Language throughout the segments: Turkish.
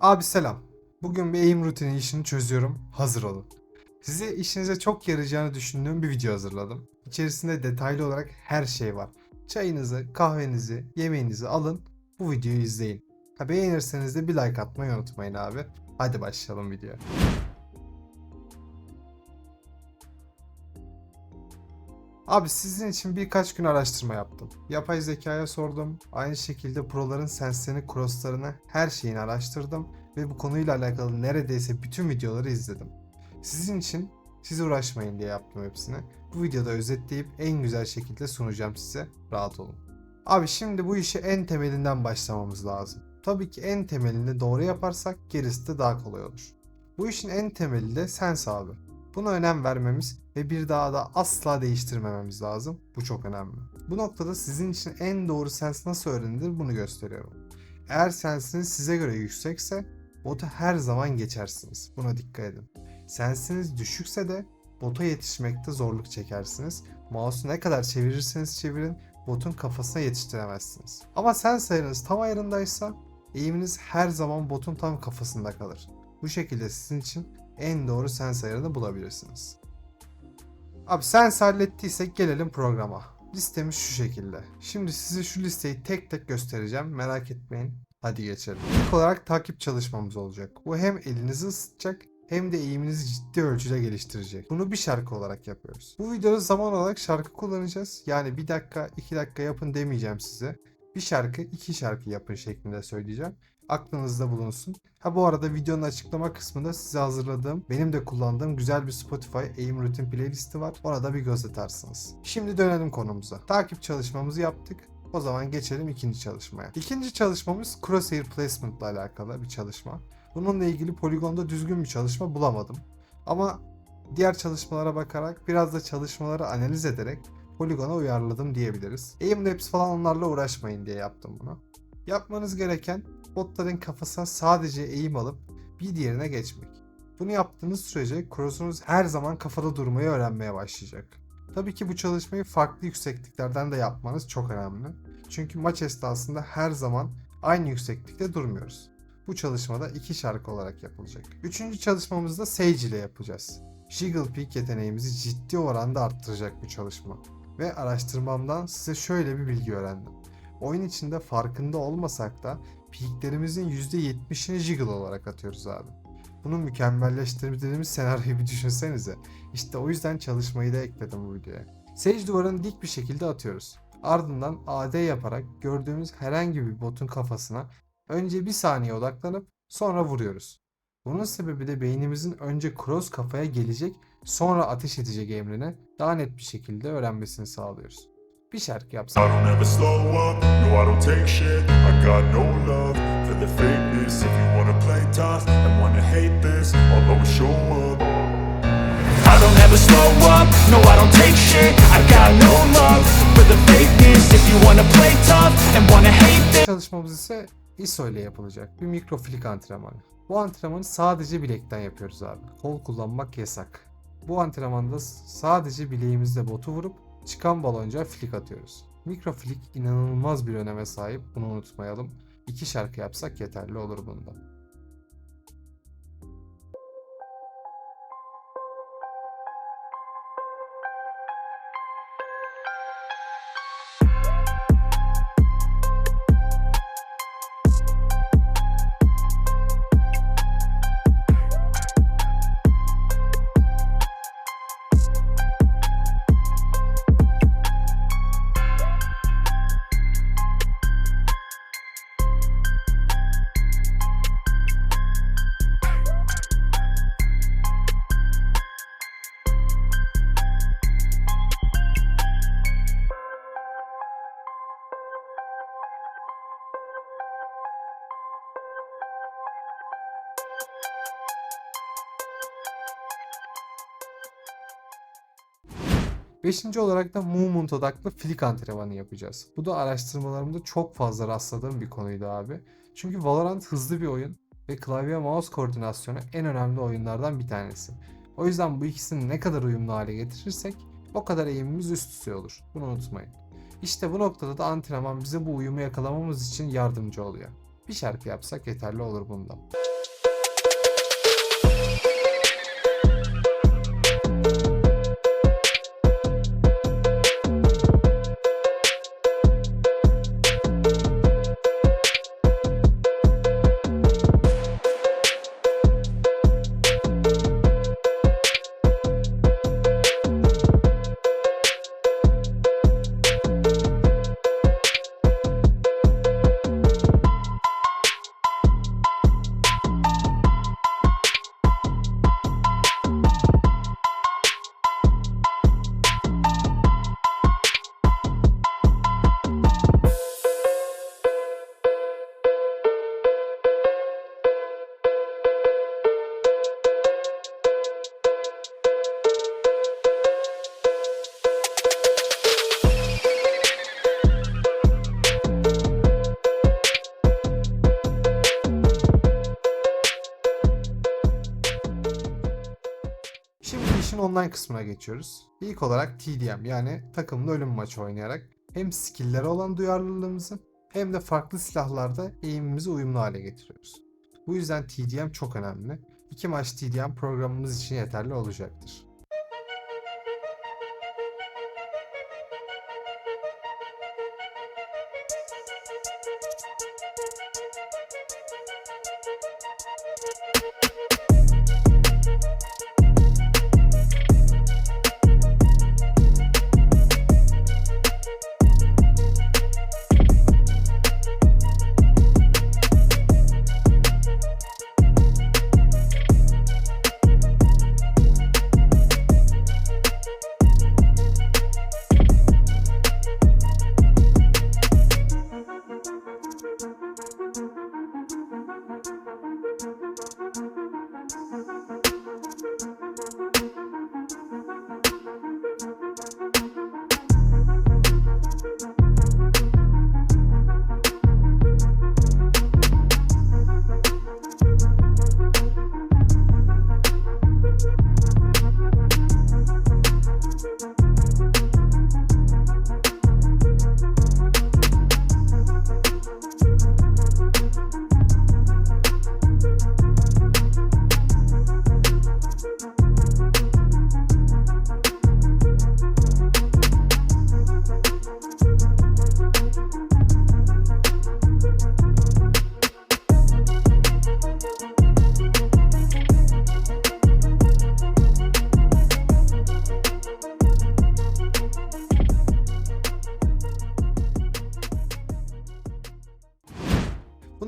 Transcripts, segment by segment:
Abi selam. Bugün bir eğim rutini işini çözüyorum. Hazır olun. Size işinize çok yarayacağını düşündüğüm bir video hazırladım. İçerisinde detaylı olarak her şey var. Çayınızı, kahvenizi, yemeğinizi alın. Bu videoyu izleyin. Ha, beğenirseniz de bir like atmayı unutmayın abi. Hadi başlayalım videoya. Abi sizin için birkaç gün araştırma yaptım. Yapay zekaya sordum. Aynı şekilde proların senslerini, crosslarını, her şeyini araştırdım. Ve bu konuyla alakalı neredeyse bütün videoları izledim. Sizin için siz uğraşmayın diye yaptım hepsini. Bu videoda özetleyip en güzel şekilde sunacağım size. Rahat olun. Abi şimdi bu işi en temelinden başlamamız lazım. Tabii ki en temelini doğru yaparsak gerisi de daha kolay olur. Bu işin en temeli de sens abi. Buna önem vermemiz ve bir daha da asla değiştirmememiz lazım. Bu çok önemli. Bu noktada sizin için en doğru sens nasıl öğrenilir bunu gösteriyorum. Eğer sensiniz size göre yüksekse bota her zaman geçersiniz. Buna dikkat edin. Sensiniz düşükse de bota yetişmekte zorluk çekersiniz. Mouse'u ne kadar çevirirseniz çevirin botun kafasına yetiştiremezsiniz. Ama sens sayınız tam ayarındaysa eğiminiz her zaman botun tam kafasında kalır. Bu şekilde sizin için en doğru sens ayarını bulabilirsiniz. Abi sens hallettiysek gelelim programa. Listemiz şu şekilde. Şimdi size şu listeyi tek tek göstereceğim. Merak etmeyin. Hadi geçelim. İlk olarak takip çalışmamız olacak. Bu hem elinizi ısıtacak hem de eğiminizi ciddi ölçüde geliştirecek. Bunu bir şarkı olarak yapıyoruz. Bu videoda zaman olarak şarkı kullanacağız. Yani bir dakika, iki dakika yapın demeyeceğim size. Bir şarkı, iki şarkı yapın şeklinde söyleyeceğim. Aklınızda bulunsun. Ha bu arada videonun açıklama kısmında size hazırladığım, benim de kullandığım güzel bir Spotify Aim Routine playlisti var. Ona da bir göz atarsınız. Şimdi dönelim konumuza. Takip çalışmamızı yaptık. O zaman geçelim ikinci çalışmaya. İkinci çalışmamız Crosshair Placement ile alakalı bir çalışma. Bununla ilgili poligonda düzgün bir çalışma bulamadım. Ama diğer çalışmalara bakarak biraz da çalışmaları analiz ederek poligona uyarladım diyebiliriz. Aimlabs falan onlarla uğraşmayın diye yaptım bunu. Yapmanız gereken botların kafasına sadece eğim alıp bir diğerine geçmek. Bunu yaptığınız sürece cross'unuz her zaman kafada durmayı öğrenmeye başlayacak. Tabii ki bu çalışmayı farklı yüksekliklerden de yapmanız çok önemli. Çünkü maç esnasında her zaman aynı yükseklikte durmuyoruz. Bu çalışmada iki şarkı olarak yapılacak. Üçüncü çalışmamızda Sage ile yapacağız. Jiggle Peak yeteneğimizi ciddi oranda arttıracak bu çalışma. Ve araştırmamdan size şöyle bir bilgi öğrendim. Oyun içinde farkında olmasak da peaklerimizin %70'ini jiggle olarak atıyoruz abi. Bunu mükemmelleştirdiğimiz senaryoyu bir düşünsenize. İşte o yüzden çalışmayı da ekledim bu videoya. Sage duvarını dik bir şekilde atıyoruz. Ardından AD yaparak gördüğümüz herhangi bir botun kafasına önce bir saniye odaklanıp sonra vuruyoruz. Bunun sebebi de beynimizin önce cross kafaya gelecek sonra ateş edecek emrine daha net bir şekilde öğrenmesini sağlıyoruz. Bir şarkı yapsak. I don't ever slow up, no I don't take shit I got no love for the fakeness If you wanna play tough and wanna hate this I'll always show up I don't ever slow up, no I don't take shit I got no love for the fakeness If you wanna play tough and wanna hate this Çalışmamız ise ISO ile yapılacak bir mikroflik antrenmanı. Bu antrenmanı sadece bilekten yapıyoruz abi. Kol kullanmak yasak. Bu antrenmanda sadece bileğimizle botu vurup çıkan balonca flik atıyoruz. Mikroflik inanılmaz bir öneme sahip bunu unutmayalım. İki şarkı yapsak yeterli olur bunda. Beşinci olarak da movement odaklı flick antrenmanı yapacağız. Bu da araştırmalarımda çok fazla rastladığım bir konuydu abi. Çünkü Valorant hızlı bir oyun ve klavye mouse koordinasyonu en önemli oyunlardan bir tanesi. O yüzden bu ikisini ne kadar uyumlu hale getirirsek o kadar eğimimiz üst üste olur. Bunu unutmayın. İşte bu noktada da antrenman bize bu uyumu yakalamamız için yardımcı oluyor. Bir şarkı yapsak yeterli olur bunda. Online kısmına geçiyoruz. İlk olarak TDM yani takımlı ölüm maçı oynayarak hem skill'lere olan duyarlılığımızı hem de farklı silahlarda eğimimizi uyumlu hale getiriyoruz. Bu yüzden TDM çok önemli. İki maç TDM programımız için yeterli olacaktır.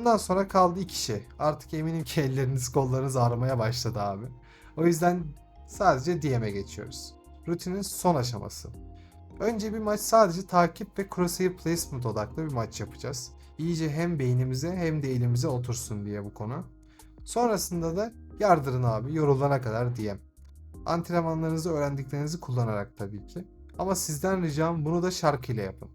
Bundan sonra kaldı iki şey. Artık eminim ki elleriniz kollarınız ağrımaya başladı abi. O yüzden sadece DM'e geçiyoruz. Rutinin son aşaması. Önce bir maç sadece takip ve crosshair placement odaklı bir maç yapacağız. İyice hem beynimize hem de elimize otursun diye bu konu. Sonrasında da yardırın abi yorulana kadar DM. Antrenmanlarınızı öğrendiklerinizi kullanarak tabii ki. Ama sizden ricam bunu da şarkıyla yapın.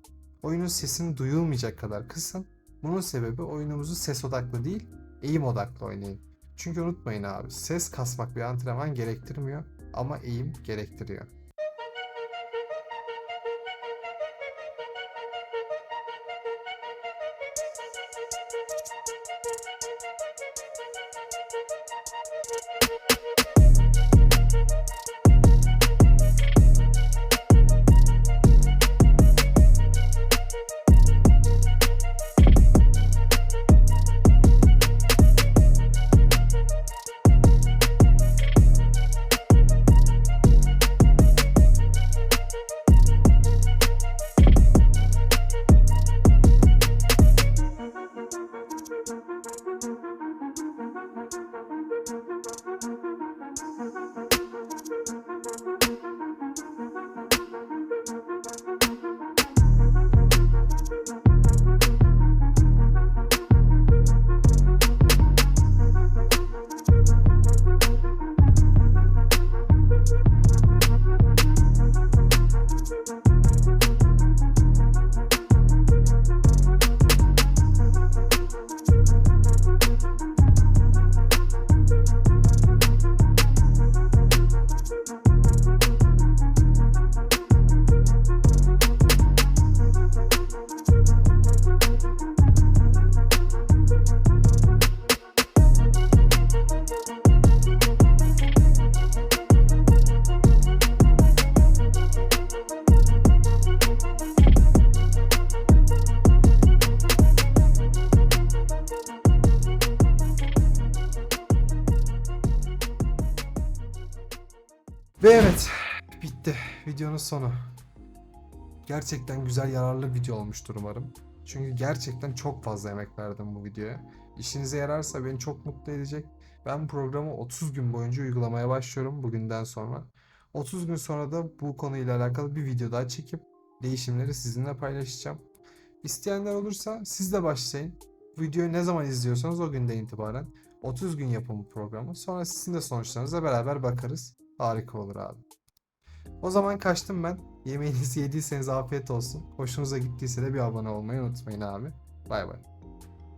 Oyunun sesini duyulmayacak kadar kısın bunun sebebi oyunumuzu ses odaklı değil, eğim odaklı oynayın. Çünkü unutmayın abi, ses kasmak bir antrenman gerektirmiyor ama eğim gerektiriyor. Ve evet, bitti. Videonun sonu. Gerçekten güzel, yararlı video olmuştur umarım. Çünkü gerçekten çok fazla emek verdim bu videoya. İşinize yararsa beni çok mutlu edecek. Ben programı 30 gün boyunca uygulamaya başlıyorum bugünden sonra. 30 gün sonra da bu konuyla alakalı bir video daha çekip değişimleri sizinle paylaşacağım. İsteyenler olursa siz de başlayın. Videoyu ne zaman izliyorsanız o günden itibaren 30 gün yapın bu programı. Sonra sizin de sonuçlarınıza beraber bakarız. Harika olur abi. O zaman kaçtım ben. Yemeğinizi yediyseniz afiyet olsun. Hoşunuza gittiyse de bir abone olmayı unutmayın abi. Bay bay.